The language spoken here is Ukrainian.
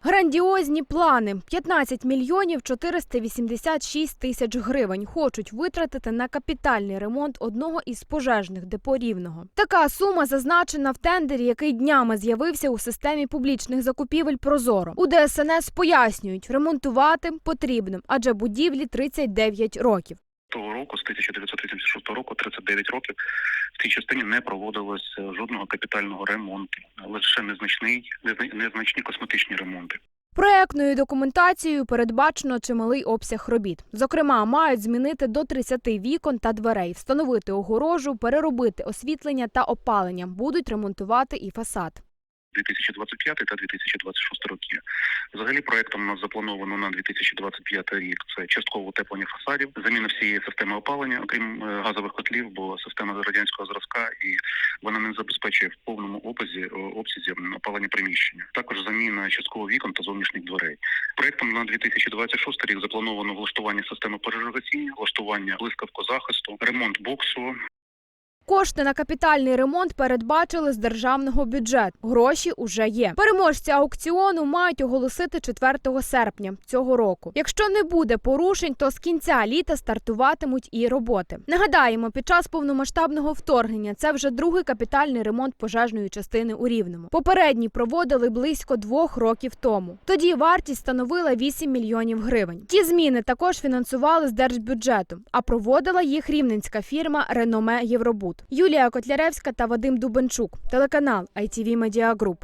Грандіозні плани 15 мільйонів 486 тисяч гривень хочуть витратити на капітальний ремонт одного із пожежних депо Рівного. Така сума зазначена в тендері, який днями з'явився у системі публічних закупівель Прозоро. У ДСНС пояснюють, ремонтувати потрібно, адже будівлі 39 років. Того року, з 1986 року, 39 років, в цій частині не проводилось е, жодного капітального ремонту, лише незначний, незначні косметичні ремонти. Проектною документацією передбачено чималий обсяг робіт. Зокрема, мають змінити до 30 вікон та дверей, встановити огорожу, переробити освітлення та опалення. Будуть ремонтувати і фасад. 2025 та 2026 роки. Взагалі проектом у нас заплановано на 2025 рік це часткове утеплення фасадів, заміна всієї системи опалення, окрім е, газових котлів, бо система радянського зразка і вона не забезпечує в повному обсязі е, обсязі опалення приміщення. Також заміна частково вікон та зовнішніх дверей. Проектом на 2026 рік заплановано влаштування системи пожежогасіння, влаштування блискавкозахисту, ремонт боксу, Кошти на капітальний ремонт передбачили з державного бюджету. Гроші уже є. Переможці аукціону мають оголосити 4 серпня цього року. Якщо не буде порушень, то з кінця літа стартуватимуть і роботи. Нагадаємо, під час повномасштабного вторгнення це вже другий капітальний ремонт пожежної частини у Рівному. Попередній проводили близько двох років тому. Тоді вартість становила 8 мільйонів гривень. Ті зміни також фінансували з держбюджету, а проводила їх рівненська фірма Реноме Євробуд. Юлія Котляревська та Вадим Дубенчук. Телеканал ITV Media Group.